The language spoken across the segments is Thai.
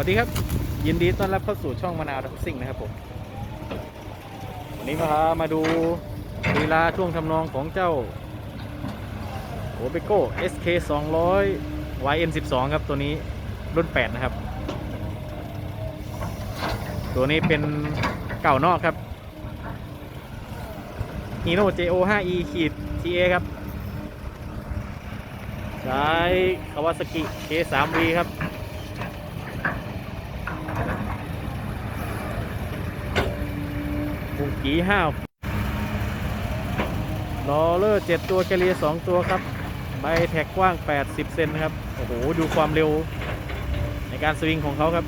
วัสดีครับ ยินดีต้อนรับเข้าสู่ช่องมะนาวดับซิ่งนะครับผมวันนี้มาพามาดูลีลาช่วงทำนองของเจ้าโอเปโก้ SK 200 YN 12ครับ ตัวนี้รุ่น 8 นะครับ ตัวนี้เป็นเก่านอกครับ Hino JO 5E ขีด TA ครับ ใช้ Kawasaki K3V ครับ บุกีห้าวลอเลอร์เจ็ดตัวแคเรียสองตัวครับ ใบแท็กกว้าง 80 เซนครับ โอ้โห ดูความเร็วในการสวิงของเขาครับ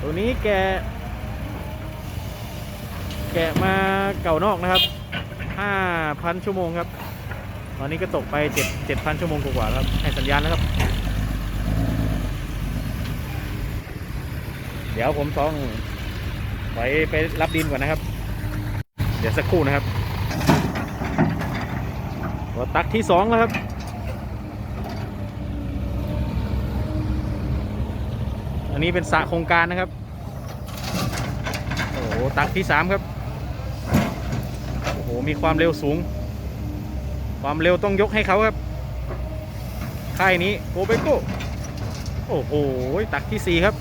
ตัวนี้แก แกะมาเก่านอกนะครับ 5,000 ชั่วโมงครับ ตอนนี้ก็ตกไป 7 7,000 ชั่วโมงกว่าครับ ให้สัญญาณแล้วครับ เดี๋ยวผมต้อง ไปไปรับดินก่อนนะครับ เดี๋ยวสักครู่นะครับตัวตักที่สองแล้วครับอันนี้เป็นสระโครงการนะครับ โอ้โห ตักที่สามครับ โอ้โห มีความเร็วสูง ความเร็วต้องยกให้เขาครับ ค่ายนี้โกเบโกโอ้โห ตักที่สี่ครับ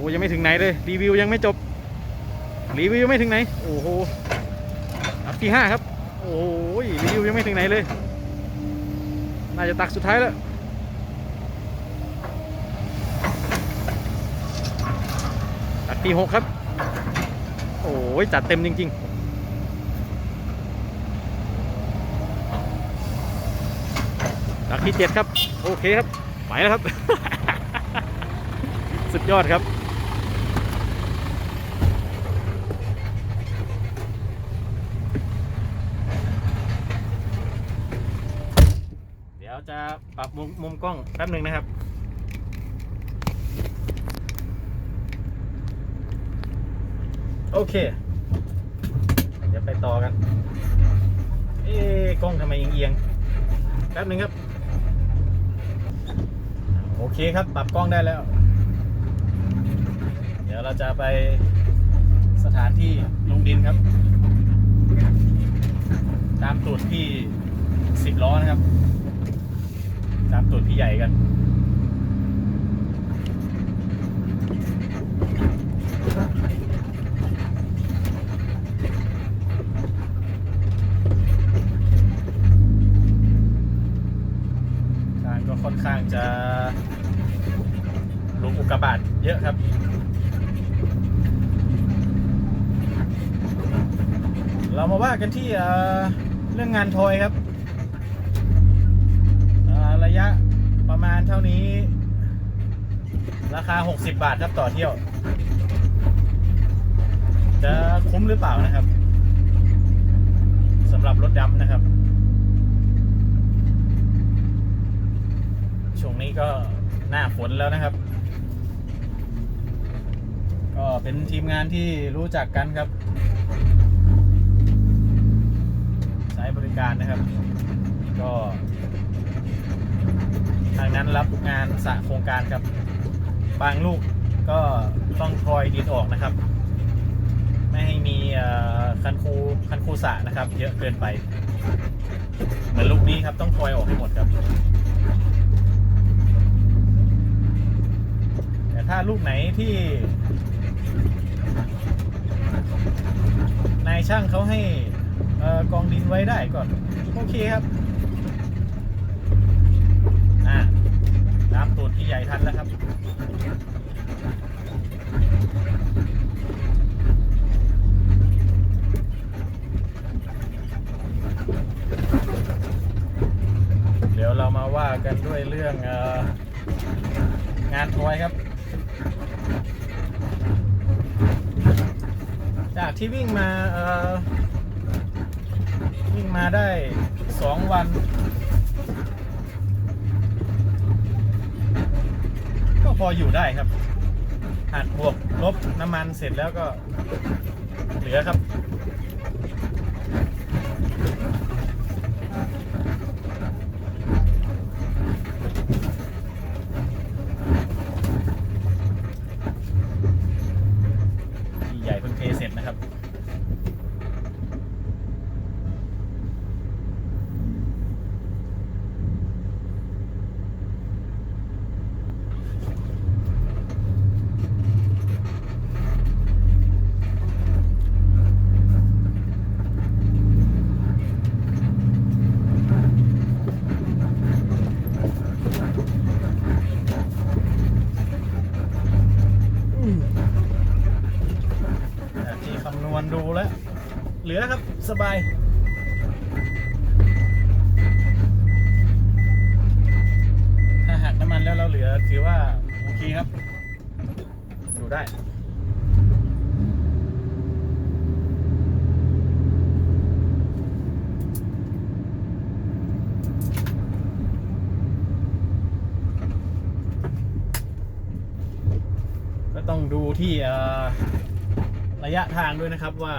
อ้ยังไม่ถึงไหนเลย รีวิวยังไม่จบ รีวิวยังไม่ถึงไหน โอ้โหอัพที่ห้าครับ โอ้ยรีวิวยังไม่ถึงไหนเลย น่าจะตักสุดท้ายแล้วตักที่หกครับ โอ้ยจัดเต็มจริงๆตักที่เจ็ดครับ โอเคครับ ไปแล้วครับ สุดยอดครับ เดี๋ยว จะปรับมุมมุมกล้องแป๊บหนึ่งนะครับ โอเค เดี๋ยวไปต่อกัน เอ๊ะกล้องทำไมเอียงๆแป๊บหนึ่งครับ โอเคครับ ปรับกล้องได้แล้ว เดี๋ยวเราจะไปสถานที่ลงดินครับ ตามตูดพี่สิบล้อนะครับ ตามตูดพี่ใหญ่กันทางก็ค่อนข้างจะหลุมอุกกาบาตเยอะครับเรามาว่ากันที่เรื่องงานทอยครับ ระยะประมาณเท่านี้ ราคา 60 บาทครับต่อเที่ยว จะคุ้มหรือเปล่านะครับสำหรับรถดำนะครับ ช่วงนี้ก็หน้าฝนแล้วนะครับ ก็เป็นทีมงานที่รู้จักกันครับใช้บริการนะครับ ก็ ทางนั้นรับงานสะโครงการครับ บางลูกก็ต้องคอยดินออกนะครับ ไม่ให้มีคันคูคันคูสะนะครับ เยอะเกินไป เหมือนลูกนี้ครับต้องคอยออกให้หมดครับ แต่ถ้าลูกไหนที่นายช่างเขาให้อกองดินไว้ได้ก่อน โอเคครับอ่า ตามตูดพี่ใหญ่ทันแล้วครับเดี๋ยวเรามาว่ากันด้วยเรื่องงานทอยครับ จากที่วิ่งมาวิ่งมาได้สองวัน พออยู่ได้ครับหักบวกลบน้ำมันเสร็จแล้วก็เหลือครับ เสบาย ถ้าหักน้ำมันแล้วเราเหลือ ถือว่าโอเคครับ ดูได้ก็ต้องดูที่ระยะทางด้วยนะครับว่า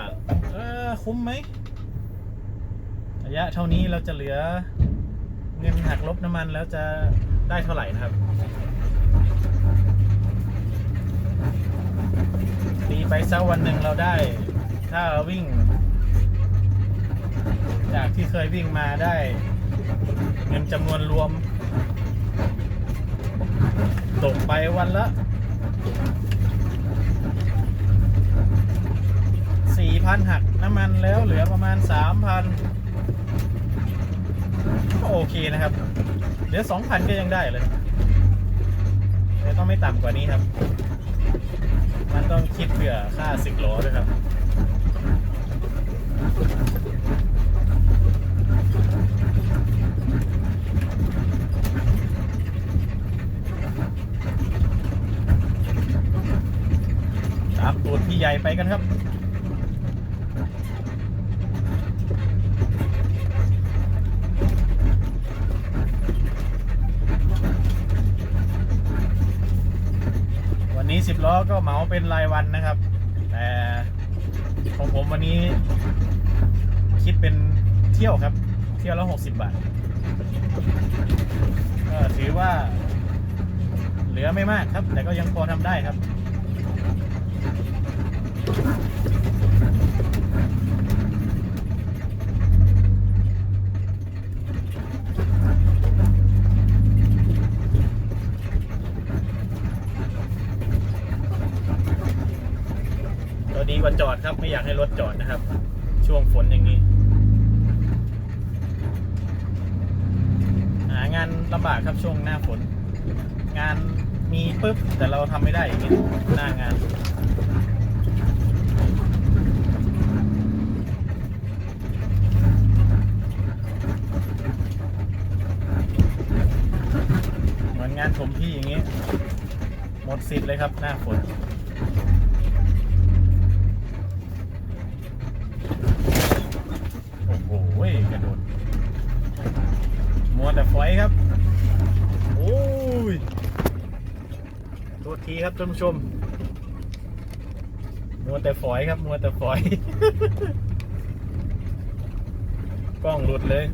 คุ้มไหม ระยะเท่านี้เราจะเหลือเงินหักลบน้ำมันแล้วจะได้เท่าไหร่นะครับ ตีไปสักวันหนึ่งเราได้ ถ้าเราวิ่ง จากที่เคยวิ่งมาได้ เงินจำนวนรวม ตกไปวันละสี่พันหักน้ำมันแล้วเหลือประมาณสามพันก็โอเคนะครับ เหลือสองพันก็ยังได้เลยแต่ต้องไม่ต่ำกว่านี้ครับ มันต้องคิดเผื่อค่าสิบล้อด้วยครับตามตัวพี่ใหญ่ไปกันครับ วันนี้สิบล้อก็ เหมาเป็นรายวันนะครับ แต่ของผมวันนี้ คิดเป็นเที่ยวครับ เที่ยวละหกสิบบาทก็ถือว่า เหลือไม่มากครับ แต่ก็ยังพอทำได้ครับ ก็ดีกว่าจอด ครับ ไม่อยากให้รถจอดนะครับ ช่วงฝนอย่างนี้ หางานลำบากครับช่วงหน้าฝน งานมีปุ๊บ แต่เราทำไม่ได้อย่างนี้หน้างานเหมือนงานถมที่อย่างนี้ หมดสิทธิ์เลยครับหน้าฝน โอ้โหกระโดดมัวแต่ฝอยครับ โอ้ยโทษที ครับท่านผู้ชม มัวแต่ฝอยครับ มัวแต่ฝอย กล้องหลุดเลย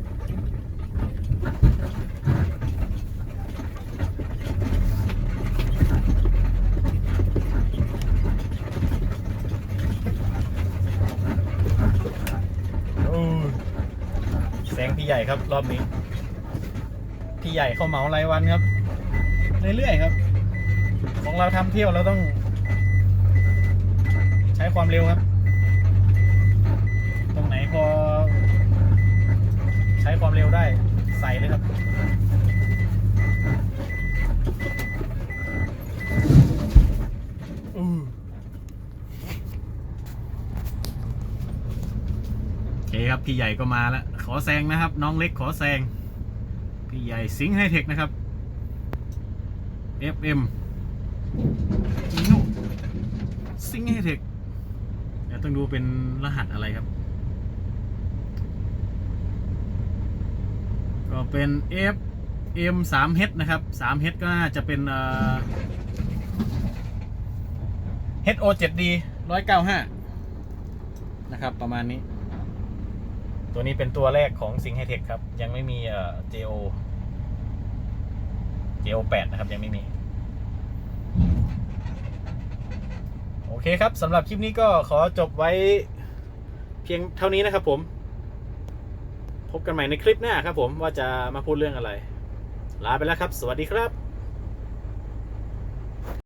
โอ้ยแสงพี่ใหญ่ครับรอบนี้ พี่ใหญ่เขาเหมา รายวันครับ เรื่อยๆครับ ของเราทำเที่ยวเราต้อง ใช้ความเร็วครับ ตรงไหนพอ ใช้ความเร็วได้ใส่เลยครับอือโอเคครับ พี่ใหญ่ก็มาแล้ว ขอแซงนะครับ น้องเล็กขอแซง พี่ใหญ่สิงห์ไฮเทคนะครับ FM จีโน่สิงห์ไฮเทคเดี๋ยวต้องดูเป็นรหัสอะไรครับ ก็เป็น F M 3 H นะครับ3 H ก็น่าจะเป็นเอ่อ H O 7 D 195 นะครับ ประมาณนี้ ตัวนี้เป็นตัวแรกของซิง h ์ t เทคครับ ยังไม่มีเอ่อ JO JO 8นะครับ ยังไม่มี โอเคครับสำหรับคลิปนี้ก็ขอจบไว้เพียงเท่านี้นะครับผม พบกันใหม่ในคลิปหน้าครับผมว่าจะมาพูดเรื่องอะไร ลาไปแล้วครับ สวัสดีครับ